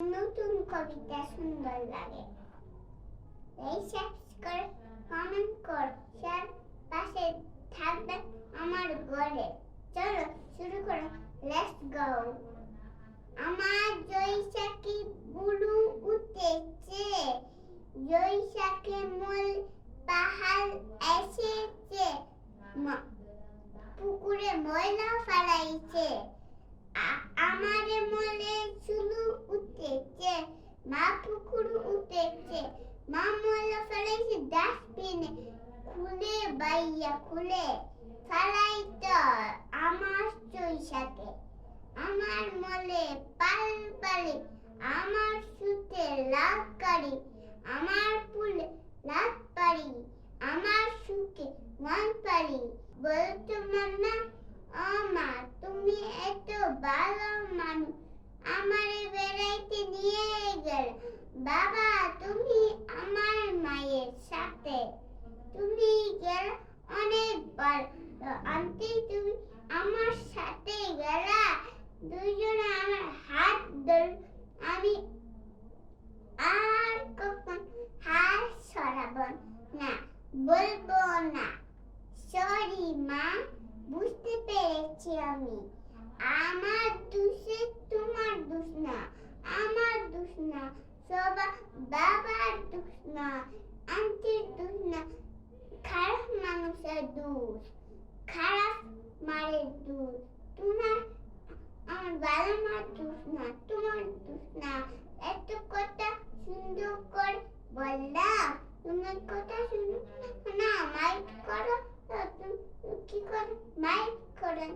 নতুন কবিতা সুন্দর লাগে এই সাবস্ক্রাইব কমেন্ট কর শেয়ার পাশে থাকবে আমার ঘরে চলো শুরু করো লেটস গো আমার বুলু উঠেছে মূল পাহাড় এসেছে পুকুরে ময়লা ফেলাইছে আমারে উঠেছে মা পুকুর উঠেছে। মা ময়লা ফেলাইছে ডাস্টবিনে খুলে, বাইয়া খুলে। ফেলাই তো আমার চৈশাকে। আমার মলে পাল পালে, আমার সুতে লাভ কারি। আমার ফুলে লাভ পারি, আমার সুখে মন পারি। বলতো মন না ও মা, তুমি এত ভালো মানুষ। আমারে বাবা, তুমি আমার মায়ের সাথে। তুমি গেল অনেক ভালো আন্টি, তুমি আমার সাথে গেলা দুজনে আমার হাত ধর। আমি আর কখন হাত সরাবো না, বলব না। সরি মা, বুঝতে পেরেছি আমি। আমার দোষে তোমার দোষ না আমার দোষ না সবার বাবার দোষ না আন্টির দোষ না খারাপ মানুষের দোষ খারাপ মারের দোষ তোমার আমার ভালো মার দোষ না তোমার দোষ না এত কথা সুন্দর করে বললাম তোমার কথা শুনে না মাইক করো কি করো মাইক করো